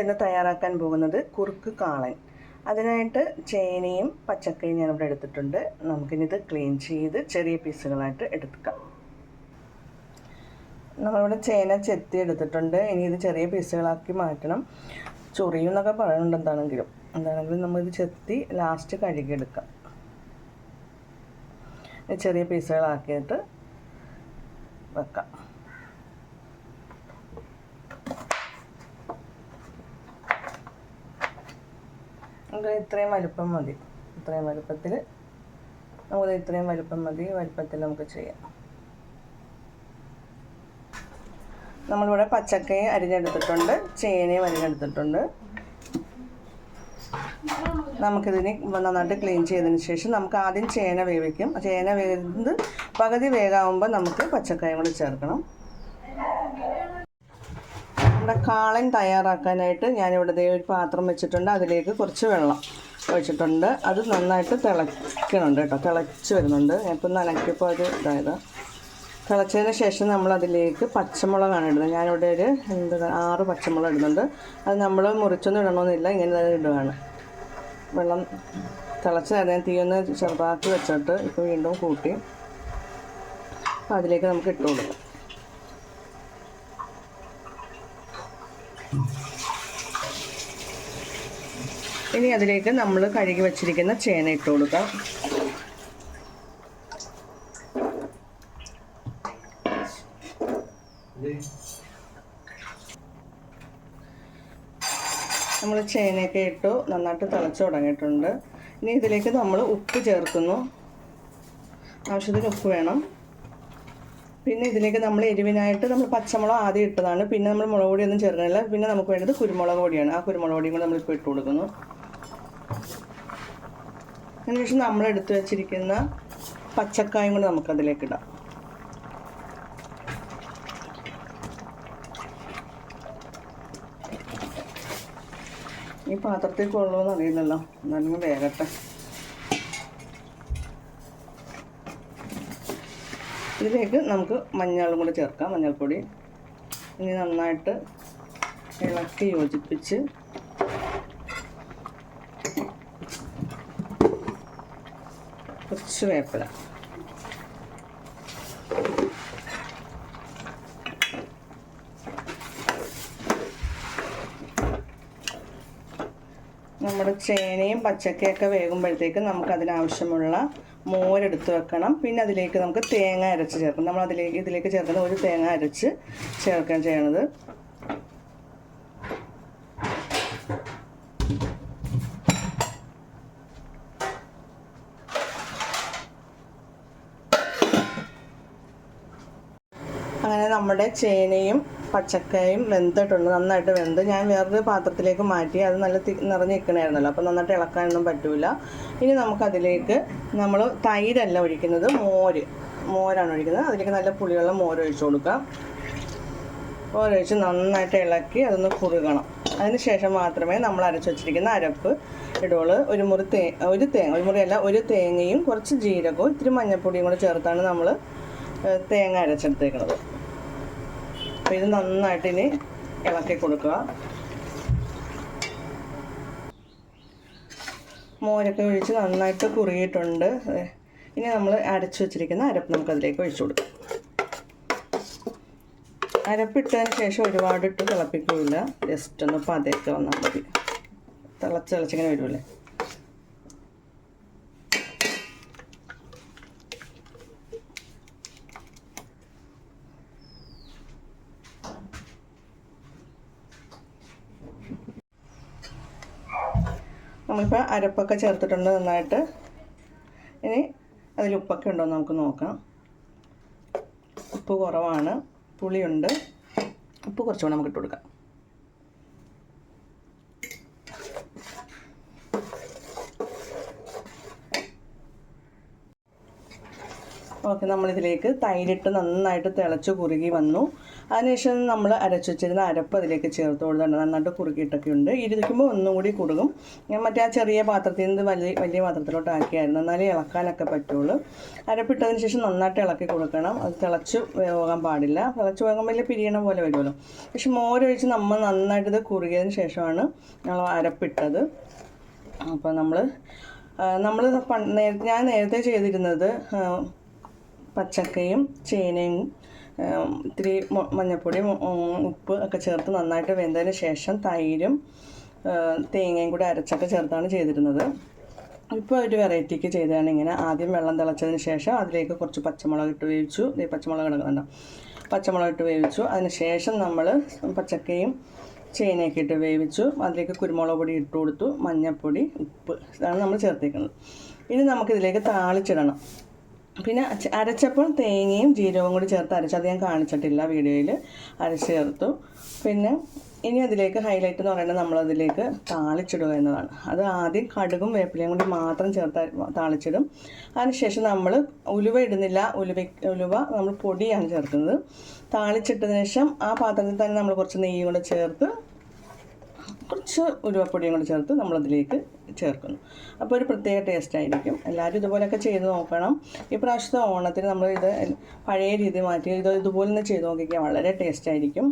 ഇന്ന് തയ്യാറാക്കാൻ പോകുന്നത് കുറുക്ക് കാളൻ. അതിനായിട്ട് ചേനയും പച്ചക്കറിയും ഞാനിവിടെ എടുത്തിട്ടുണ്ട്. നമുക്കിനിത് ക്ലീൻ ചെയ്ത് ചെറിയ പീസുകളായിട്ട് എടുക്കാം. നമ്മളിവിടെ ചേന ചെത്തി എടുത്തിട്ടുണ്ട്. ഇനി ഇത് ചെറിയ പീസുകളാക്കി മാറ്റണം. ചൊറിയും എന്നൊക്കെ പറയുന്നുണ്ട് എന്താണെങ്കിലും. എന്താണെങ്കിലും നമ്മളിത് ചെത്തി ലാസ്റ്റ് കഴുകിയെടുക്കാം. ചെറിയ പീസുകളാക്കിയിട്ട് വെക്കാം. നമുക്ക് ഇത്രയും വലുപ്പം മതി. ഇത്രയും വലുപ്പത്തിൽ നമുക്ക് ഇത്രയും വലുപ്പം മതി. വലുപ്പത്തിൽ നമുക്ക് ചെയ്യാം. നമ്മളിവിടെ പച്ചക്കയും അരിഞ്ഞെടുത്തിട്ടുണ്ട്. ചേനയും അരിഞ്ഞെടുത്തിട്ടുണ്ട്. നമുക്കിതിന് നന്നായിട്ട് ക്ലീൻ ചെയ്തതിന് ശേഷം നമുക്ക് ആദ്യം ചേന വേവിക്കും. ചേന വേവിക്കുന്നത് പകുതി വേഗാകുമ്പോൾ നമുക്ക് പച്ചക്കായും കൂടി ചേർക്കണം. നമ്മുടെ കാളൻ തയ്യാറാക്കാനായിട്ട് ഞാനിവിടെ ഒരു പാത്രം വെച്ചിട്ടുണ്ട്. അതിലേക്ക് കുറച്ച് വെള്ളം ഒഴിച്ചിട്ടുണ്ട്. അത് നന്നായിട്ട് തിളയ്ക്കണുണ്ട് കേട്ടോ. തിളച്ച് വരുന്നുണ്ട്. ഇപ്പം നനക്കിപ്പോൾ അത് ഇതായത്. തിളച്ചതിന് ശേഷം നമ്മൾ അതിലേക്ക് പച്ചമുളകാണ് ഇടുന്നത്. ഞാനിവിടെ ഒരു എന്താ ആറ് പച്ചമുളക് ഇടുന്നുണ്ട്. അത് നമ്മൾ മുറിച്ചൊന്നും ഇടണമെന്നില്ല ഇങ്ങനെ തന്നെ ഇടുകയാണ് വെള്ളം തിളച്ച് നേരം തീ ഒന്ന് ചെറുതാക്കി വെച്ചിട്ട് ഇപ്പോൾ വീണ്ടും കൂട്ടി അപ്പോൾ അതിലേക്ക് നമുക്ക് ഇട്ട് കൊടുക്കാം. ഇനി അതിലേക്ക് നമ്മൾ കഴുകി വച്ചിരിക്കുന്ന ചേന ഇട്ട് കൊടുക്കാം. നമ്മൾ ചേനയൊക്കെ ഇട്ടു നന്നായിട്ട് തിളച്ചു തുടങ്ങിയിട്ടുണ്ട്. ഇനി ഇതിലേക്ക് നമ്മൾ ഉപ്പ് ചേർക്കുന്നു. ആവശ്യത്തിന് ഉപ്പ് വേണം. പിന്നെ ഇതിലേക്ക് നമ്മൾ എരിവിനായിട്ട് നമ്മൾ പച്ചമുളക് ആദ്യം ഇട്ടതാണ്. പിന്നെ നമ്മൾ മുളക് പൊടിയൊന്നും ചേർക്കണില്ല പിന്നെ നമുക്ക് വേണ്ടത് കുരുമുളക് പൊടിയാണ്. ആ കുരുമുളക് പൊടിയും കൂടെ നമ്മളിപ്പോൾ ഇട്ട് കൊടുക്കുന്നു. അതിനുശേഷം നമ്മൾ എടുത്തു വെച്ചിരിക്കുന്ന പച്ചക്കായും കൂടെ നമുക്കതിലേക്ക് ഇടാം. ഈ പാത്രത്തിൽ കൊള്ളുമെന്ന് അറിയുന്നല്ലോ എന്നാലും വേഗട്ടെ ഇതിലേക്ക് നമുക്ക് മഞ്ഞളും കൂടി ചേർക്കാം മഞ്ഞൾപ്പൊടി. ഇനി നന്നായിട്ട് ഇളക്കി യോജിപ്പിച്ച് കുറച്ച് വേപ്പില. നമ്മുടെ ചേനയും പച്ചക്കയൊക്കെ വേകുമ്പോഴത്തേക്ക് നമുക്ക് അതിനാവശ്യമുള്ള മോരെടുത്ത് വെക്കണം. പിന്നെ അതിലേക്ക് നമുക്ക് തേങ്ങ അരച്ച് ചേർക്കണം. നമ്മൾ അതിലേക്ക് ഇതിലേക്ക് ചേർക്കുന്ന ഒരു തേങ്ങ അരച്ച് ചേർക്കാൻ ചെയ്യണത്. അങ്ങനെ നമ്മുടെ ചേനയും പച്ചക്കായും വെന്തിട്ടുണ്ട് നന്നായിട്ട് വെന്ത്. ഞാൻ വേറൊരു പാത്രത്തിലേക്ക് മാറ്റി അത് നല്ല നിറഞ്ഞ് നിൽക്കണമായിരുന്നല്ലോ അപ്പോൾ നന്നായിട്ട് ഇളക്കാനൊന്നും പറ്റില്ല ഇനി നമുക്കതിലേക്ക് നമ്മൾ തൈരല്ല ഒഴിക്കുന്നത് മോര്. മോരാണ് ഒഴിക്കുന്നത്. അതിലേക്ക് നല്ല പുളിയുള്ള മോര് ഒഴിച്ചു കൊടുക്കാം. മോരൊഴിച്ച് നന്നായിട്ട് ഇളക്കി അതൊന്ന് കുറുകണം. അതിന് ശേഷം മാത്രമേ നമ്മൾ അരച്ചു വെച്ചിരിക്കുന്ന അരപ്പ് ഇടുള്ളൂ ഒരു മുറി തേ ഒരു തേങ്ങ ഒരു മുറിയല്ല ഒരു തേങ്ങയും കുറച്ച് ജീരകവും ഇത്തിരി മഞ്ഞൾപ്പൊടിയും കൂടെ ചേർത്താണ് നമ്മൾ തേങ്ങ അരച്ചെടുത്തേക്കുന്നത് അപ്പോൾ ഇത് നന്നായിട്ട് ഇനി ഇളക്കി കൊടുക്കുക. മോരൊക്കെ ഒഴിച്ച് നന്നായിട്ട് കുറുകിയിട്ടുണ്ട്. ഇനി നമ്മൾ അരച്ച് വെച്ചിരിക്കുന്ന അരപ്പ് നമുക്ക് അതിലേക്ക് ഒഴിച്ചു കൊടുക്കാം. അരപ്പിട്ടതിന് ശേഷം ഒരുപാട് ഇട്ട് തിളപ്പിക്കില്ല ജസ്റ്റ് ഒന്ന് പതയൊക്കെ വന്നാൽ മതി. തിളച്ച് തിളച്ചിങ്ങനെ വരുമല്ലേ നമ്മളിപ്പോൾ അരപ്പൊക്കെ ചേർത്തിട്ടുണ്ട് നന്നായിട്ട്. ഇനി അതിൽ ഉപ്പൊക്കെ ഉണ്ടോ എന്ന് നമുക്ക് നോക്കാം. ഉപ്പ് കുറവാണ്. പുളിയുണ്ട്. ഉപ്പ് കുറച്ചുകൂടെ നമുക്ക് ഇട്ട് കൊടുക്കാം. ഓക്കെ നമ്മളിതിലേക്ക് തൈരിട്ട് നന്നായിട്ട് തിളച്ച് കുറുകി വന്നു. അതിനുശേഷം നമ്മൾ അരച്ചു വെച്ചിരുന്ന അരപ്പ് അതിലേക്ക് ചേർത്ത് കൊടുത്തിട്ടുണ്ട്. നന്നായിട്ട് കുറുക്കിയിട്ടൊക്കെ ഉണ്ട്. ഇരിക്കുമ്പോൾ ഒന്നും കൂടി കുറുകും. ഞാൻ മറ്റേ ആ ചെറിയ പാത്രത്തിൽ നിന്ന് വലിയ വലിയ പാത്രത്തിലോട്ട് ആക്കിയായിരുന്നു. എന്നാലേ ഇളക്കാനൊക്കെ പറ്റുള്ളൂ. അരപ്പിട്ടതിന് ശേഷം നന്നായിട്ട് ഇളക്കി കൊടുക്കണം. അത് തിളച്ച് പോകാൻ പാടില്ല. തിളച്ച് പോകാൻ വലിയ പിരിയണ പോലെ വരുമല്ലോ. പക്ഷെ മോരൊഴിച്ച് നമ്മൾ നന്നായിട്ട് ഇത് കുറുകിയതിന് ശേഷമാണ് ഞങ്ങൾ അരപ്പിട്ടത്. അപ്പോൾ നമ്മൾ നമ്മൾ നേരത്തെ ഞാൻ നേരത്തെ ചെയ്തിരുന്നത് പച്ചക്കയും ചേനയും ഇത്തിരി മഞ്ഞൾപ്പൊടി ഉപ്പ് ഒക്കെ ചേർത്ത് നന്നായിട്ട് വെന്തതിന് ശേഷം തൈരും തേങ്ങയും കൂടി അരച്ചൊക്കെ ചേർത്താണ് ചെയ്തിരുന്നത്. ഇപ്പോൾ ഒരു വെറൈറ്റിക്ക് ചെയ്തതാണ് ഇങ്ങനെ. ആദ്യം വെള്ളം തിളച്ചതിന് ശേഷം അതിലേക്ക് കുറച്ച് പച്ചമുളക് ഇട്ട് വേവിച്ചു. പച്ചമുളക് കിടക്കുന്നുണ്ടോ പച്ചമുളക് ഇട്ട് വേവിച്ചു. അതിന് ശേഷം നമ്മൾ പച്ചക്കയും ചേനയൊക്കെ ഇട്ട് വേവിച്ചു. അതിലേക്ക് കുരുമുളക് പൊടി ഇട്ട് കൊടുത്തു. മഞ്ഞൾപ്പൊടി ഉപ്പ് ഇതാണ് നമ്മൾ ചേർത്തേക്കുന്നത്. ഇനി നമുക്കിതിലേക്ക് താളിച്ചിടണം. പിന്നെ അരച്ചപ്പോൾ തേങ്ങയും ജീരകവും കൂടി ചേർത്ത് അരച്ചു അത് ഞാൻ കാണിച്ചിട്ടില്ല വീഡിയോയിൽ. അരച്ച് ചേർത്തു. പിന്നെ ഇനി അതിലേക്ക് ഹൈലൈറ്റ് എന്ന് പറയുന്നത് നമ്മളതിലേക്ക് താളിച്ചിടുക എന്നതാണ്. അത് ആദ്യം കടുകും വേപ്പിലയും കൂടി മാത്രം ചേർത്ത് താളിച്ചിടും. അതിനുശേഷം നമ്മൾ ഉലുവ ഇടുന്നില്ല. ഉലുവ ഉലുവ നമ്മൾ പൊടിയാണ് ചേർക്കുന്നത്. താളിച്ചിട്ടതിന് ശേഷം ആ പാത്രത്തിൽ തന്നെ നമ്മൾ കുറച്ച് നെയ്യും കൂടെ ചേർത്ത് കുറച്ച് ഉലുവപ്പൊടിയും കൂടി ചേർത്ത് നമ്മളതിലേക്ക് ചേർക്കുന്നു. അപ്പോൾ ഒരു പ്രത്യേക ടേസ്റ്റ് ആയിരിക്കും. എല്ലാവരും ഇതുപോലെയൊക്കെ ചെയ്ത് നോക്കണം. ഈ പ്രാവശ്യത്തെ ഓണത്തിന് നമ്മൾ ഇത് പഴയ രീതി മാറ്റി ഇത് ഇതുപോലെ തന്നെ ചെയ്ത് നോക്കിക്കാൻ വളരെ ടേസ്റ്റ് ആയിരിക്കും.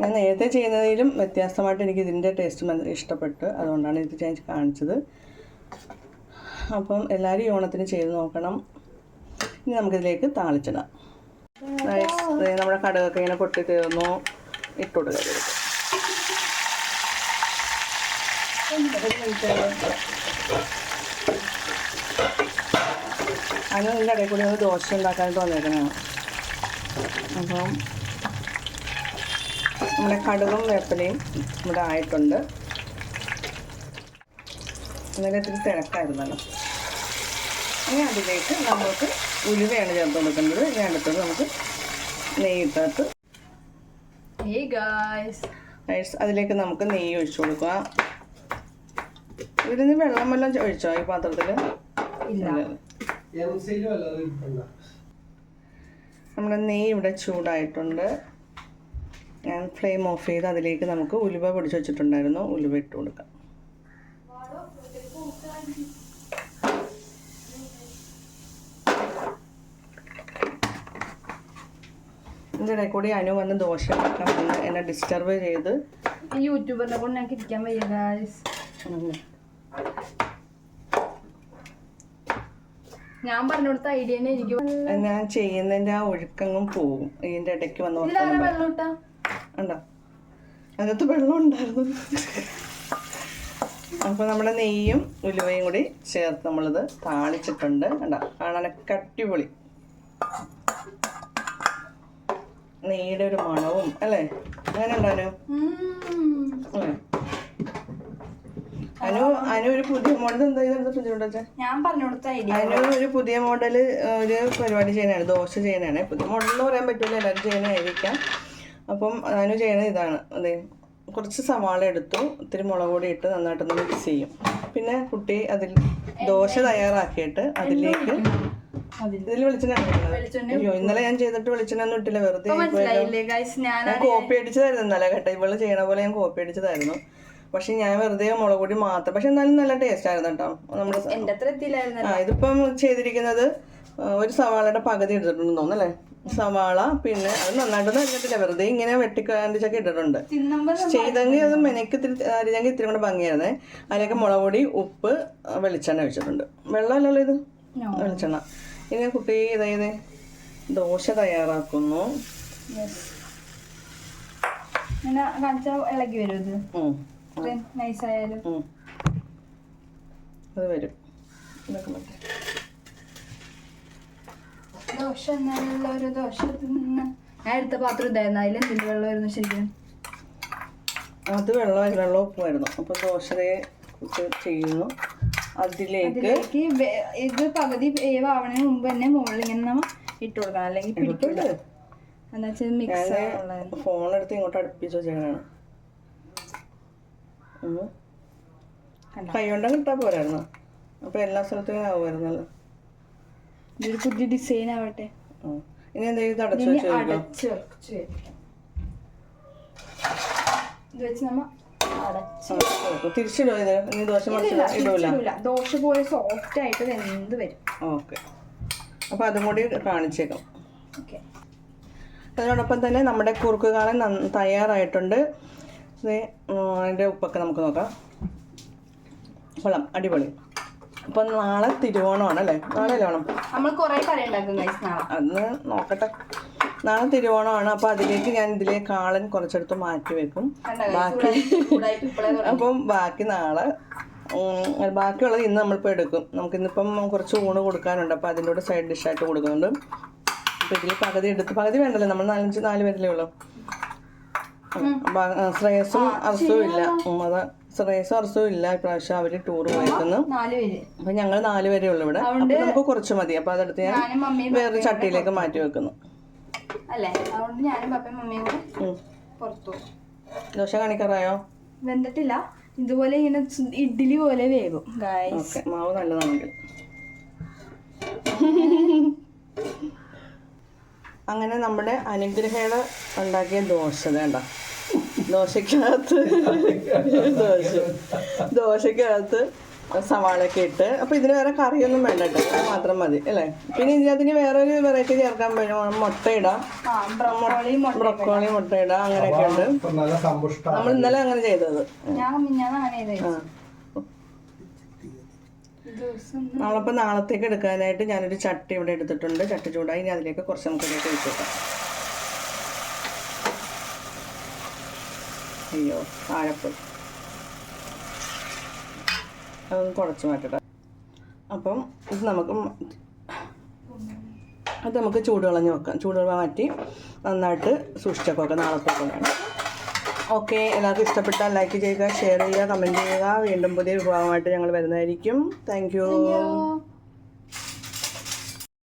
ഞാൻ നേരത്തെ ചെയ്യുന്നതിലും വ്യത്യാസമായിട്ട് എനിക്ക് ഇതിന്റെ ടേസ്റ്റ് ഇഷ്ടപ്പെട്ടു. അതുകൊണ്ടാണ് ഇത് ഞാൻ കാണിച്ചത്. അപ്പം എല്ലാവരും ഈ ഓണത്തിന് ചെയ്ത് നോക്കണം. ഇനി നമുക്കിതിലേക്ക് താളിച്ചിടാം. നമ്മുടെ കടുകൊക്കെ ഇങ്ങനെ പൊട്ടി തീർന്നു. ഇട്ടുകൊടുക്കുക ഒരു ഇതിന്റെ ഇടയിൽ കൂടി ഒന്ന് ദോശ ഉണ്ടാക്കാനായിട്ട് വന്നേക്കുന്നതാണ് അപ്പം നമ്മുടെ കടുകും വേപ്പിലയും ഇവിടെ ആയിട്ടുണ്ട്. ഇന്നലെ ഇത്തിരി തിരക്കായിരുന്നല്ലോ. ഇനി അതിലേക്ക് നമുക്ക് ഉലുവയാണ് ചേർത്ത് കൊടുക്കേണ്ടത്. ഇനി അടുത്തത് നമുക്ക് നെയ്യിട്ടത്ത് അതിലേക്ക് നമുക്ക് നെയ്യ് ഒഴിച്ചു കൊടുക്കുക ഇതിന് വെള്ളം വല്ലതും ഒഴിച്ചോ ഈ പാത്രത്തിൽ. നമ്മുടെ നെയ്യ് ഇവിടെ ചൂടായിട്ടുണ്ട്. ഞാൻ ഫ്ലെയിം ഓഫ് ചെയ്ത് അതിലേക്ക് നമുക്ക് ഉലുവ പൊടിച്ച് വെച്ചിട്ടുണ്ടായിരുന്നു. ഉലുവ ഇട്ട് കൊടുക്കാം. ഇതിടെ കൂടി? അനു വന്ന് ദോശ എന്നെ ഡിസ്റ്റർബ് ചെയ്ത്. യൂട്യൂബറിനെ കൊണ്ട് ഞാൻ ഇരിക്കാൻ വയ്യ ഗായ്സ് ഞാൻ പറഞ്ഞു കൊടുത്ത ഐഡിയ തന്നെ എനിക്ക് ഞാൻ ചെയ്യുന്നതിന്റെ ആ ഒഴുക്കങ്ങും പോവും. ഇതിന്റെ ഇടയ്ക്ക് വന്ന് ഉണ്ടോ? അതിനകത്ത് വെള്ളം ഉണ്ടായിരുന്നു. അപ്പോൾ നമ്മുടെ നെയ്യും ഉലുവയും കൂടി ചേർത്ത് നമ്മളിത് താളിച്ചിട്ടുണ്ട്. കണ്ടോ? കാണാനൊക്കെ അടിപൊളി. നെയ്യുടെ ഒരു മണവും അല്ലേ? അങ്ങനെ ഉണ്ടാനോ അല്ലേ? അനു അനു ഒരു പുതിയ മോഡൽ എന്താ ഇതെന്താ ഫ്രിഡ്ജ് ഞാൻ പറഞ്ഞു കൊടുത്ത ഐഡിയ അനു ഒരു പുതിയ മോഡൽ ഒരു പരിപാടി ചെയ്യാനാണ് ദോശ ചെയ്യാനാണ് പുതിയ മോഡൽ എന്ന് പറയാൻ പറ്റില്ല എല്ലാവരും ചെയ്യുന്നതായിരിക്കാം. അപ്പം അനു ചെയ്യണത് ഇതാണ്. അതെ കുറച്ച് സവാള എടുത്തു ഇത്തിരി മുളക് പൊടി ഇട്ട് നന്നായിട്ടൊന്ന് മിക്സ് ചെയ്യും. പിന്നെ കുട്ടി അതിൽ ദോശ തയ്യാറാക്കിയിട്ട് അതിലേക്ക് ഇതിൽ വെളിച്ചെണ്ണ അയ്യോ ഇന്നലെ ഞാൻ ചെയ്തിട്ട് വെളിച്ചെണ്ണ ഒന്നും ഇട്ടില്ല വെറുതെ ഞാൻ കോപ്പി അടിച്ചതായിരുന്നു ഇന്നലെ കേട്ടോ. ഇവൾ ചെയ്യണ പോലെ ഞാൻ കോപ്പി അടിച്ചതായിരുന്നു. പക്ഷെ ഞാൻ വെറുതെ മുളക് പൊടി മാത്രം പക്ഷെ എന്നാലും നല്ല ടേസ്റ്റ് ആയിരുന്നു കേട്ടോ നമ്മുടെ ആ ഇതിപ്പം ചെയ്തിരിക്കുന്നത് ഒരു സവാളയുടെ പകുതി എടുത്തിട്ടുണ്ടെന്ന് തോന്നുന്നല്ലേ സവാള പിന്നെ അത് നന്നായിട്ടൊന്നും അരിഞ്ഞിട്ടില്ല. വെറുതെ ഇങ്ങനെ വെട്ടിക്കാണ്ടിച്ചൊക്കെ ഇട്ടിട്ടുണ്ട്. ചെയ്തെങ്കിൽ അത് മെനക്ക് ഇത്തിരി അരിഞ്ഞെങ്കിൽ ഇത്തിരി കൂടെ ഭംഗിയായിരുന്നേ. അതിലേക്ക് മുളക് പൊടി ഉപ്പ് വെളിച്ചെണ്ണ ഒഴിച്ചിട്ടുണ്ട്. വെള്ളമല്ലല്ലോ ഇത്? വെളിച്ചെണ്ണ. ഇനി കുട്ടി ഇതായത് ദോശ തയ്യാറാക്കുന്നു. കാണിച്ചാൽ കാണിച്ചാ ഇളകി വരും ഇത്. ഉം, നൈസ് ആയാലും. ഉം. അത് വരും. ദോശ എന്നുള്ള ഒരു ദോശ തിന്ന്. ഞാൻ എടുത്ത പാത്രം ഇതായിരുന്നു അതിൽ എന്തിന്റെ വെള്ളമായിരുന്നു ശരിക്കും? അത് വെള്ളം വെള്ളം ഉപ്പുമായിരുന്നു. അപ്പോൾ ദോശയെ ചെയ്യുന്നു. അതിലേക്ക് ഇത് പകുതി വേവാവണതിന് മുമ്പ് തന്നെ മുകളിൽ ഇങ്ങനെ നമ്മ ഇട്ട് കൊടുക്കണം. അല്ലെങ്കിൽ പിടിക്കില്ല മിക്സ് ഫോണെടുത്ത് ഇങ്ങോട്ട് അടുപ്പിച്ച് വെച്ചേക്കണാണ് കൈ കൊണ്ടും? കിട്ടാൻ പോരായിരുന്നു. അപ്പോൾ എല്ലാ സ്ഥലത്തും ആവുമായിരുന്നല്ലോ. ഇതൊരു പുതിയ ഡിസൈൻ ആവട്ടെ. ഇനി എന്തെങ്കിലും അടച്ചു വെച്ച് ഇത് വെച്ച് നമ്മ അടച്ച് തിരിച്ചിടുമോ ഇത്? ഇനി ദോശ ഇടൂല. ദോശ പോലെ സോഫ്റ്റ് ആയിട്ട് എന്ത് വരും? ഓക്കെ. അപ്പോൾ അതും കൂടി കാണിച്ചേക്കാം. ഓക്കെ. അതിനോടൊപ്പം തന്നെ നമ്മുടെ കുറുക്കുകാലം കാളൻ തയ്യാറായിട്ടുണ്ട്. അതിന്റെ ഉപ്പൊക്കെ നമുക്ക് നോക്കാം. കൊള്ളാം അടിപൊളി. അപ്പം നാളെ തിരുവോണമാണ് അല്ലേ നാളെ ലോണം നമ്മൾ കുറേ കറി ഉണ്ടാക്കും അന്ന് നോക്കട്ടെ. നാളെ തിരുവോണമാണ് അപ്പോൾ അതിലേക്ക് ഞാൻ ഇതിലെ കാളൻ കുറച്ചെടുത്ത് മാറ്റി വെക്കും. ബാക്കി അപ്പം ബാക്കി നാളെ ബാക്കിയുള്ളത് ഇന്ന് നമ്മളിപ്പോൾ എടുക്കും. നമുക്ക് ഇന്നിപ്പം കുറച്ച് ഊണ് കൊടുക്കാനുണ്ട് അപ്പോൾ അതിന്റെ കൂടെ സൈഡ് ഡിഷായിട്ട് കൊടുക്കുന്നുണ്ട്. അപ്പോൾ ഇതിൽ പകുതി എടുത്ത് പകുതി വേണ്ടല്ലോ നമ്മൾ നാലഞ്ച് നാല് പേരല്ലേ ഉള്ളൂ. ശ്രേയസും അർസും ഇല്ല. ഉമ്മത അതാ. ശ്രേയസും അർസും ഇല്ല. ഇപ്രാവശ്യം അവർ ടൂർ പോയിരിക്കുന്നു അപ്പൊ ഞങ്ങൾ നാല് പേരേ ഉള്ളൂ ഇവിടെ. അപ്പൊ നമുക്ക് കുറച്ച് മതി. അപ്പൊ അതെടുത്ത് ഞാൻ വേറെ ചട്ടിയിലേക്ക് മാറ്റി വെക്കുന്നു. അല്ലേ? അതുകൊണ്ട് ഞാനും പപ്പയും മമ്മിയും കൂടെ. പുറത്തു. ദോശ കാണിക്കാറായോ? വെന്തിട്ടില്ല. ഇതുപോലെ ഇങ്ങനെ ഇഡ്ഡലി പോലെ വേകും മാവ് നല്ലതാണെങ്കിൽ. അങ്ങനെ നമ്മുടെ അനുഗ്രഹേണ ഉണ്ടാക്കിയ ദോശ വേണ്ട. ദോശക്കകത്ത് ദോശ ദോശക്കകത്ത് സവാളയൊക്കെ ഇട്ട് അപ്പോൾ ഇതിന് വേറെ കറിയൊന്നും വേണ്ട കേട്ടോ മാത്രം മതി അല്ലേ? പിന്നെ ഇതിനകത്തിന് വേറൊരു വെറൈറ്റി ചേർക്കാൻ പറ്റും മുട്ട ഇടാം. ബ്രക്കോളി മുട്ട ഇടാം. അങ്ങനെയൊക്കെ ഉണ്ട്. നമ്മൾ ഇന്നലെ അങ്ങനെ ചെയ്തത്. നമ്മളപ്പോൾ നാളത്തേക്ക് എടുക്കാനായിട്ട് ഞാനൊരു ചട്ടി ഇവിടെ എടുത്തിട്ടുണ്ട്. ചട്ടി ചൂടായി. ഇനി അതിലേക്ക് കുറച്ച് നമുക്ക് ഇതിലേക്ക് ഒഴിച്ച് അയ്യോ ആഴപ്പൊടി അതൊന്ന് തുടച്ച് മാറ്റട്ടെ. അപ്പം ഇത് നമുക്ക് അത് നമുക്ക് ചൂടുകളഞ്ഞ് വെക്കാം. ചൂടുവെള്ളം മാറ്റി നന്നായിട്ട് സൂക്ഷിച്ചൊക്കെ വെക്കാം. നാളത്തേക്ക് വേണം ഓക്കെ എല്ലാവർക്കും ഇഷ്ടപ്പെട്ടാൽ ലൈക്ക് ചെയ്യുക ഷെയർ ചെയ്യുക കമന്റ് ചെയ്യുക. വീണ്ടും പുതിയ വിഭവമായിട്ട് ഞങ്ങൾ വരുന്നതായിരിക്കും. താങ്ക്.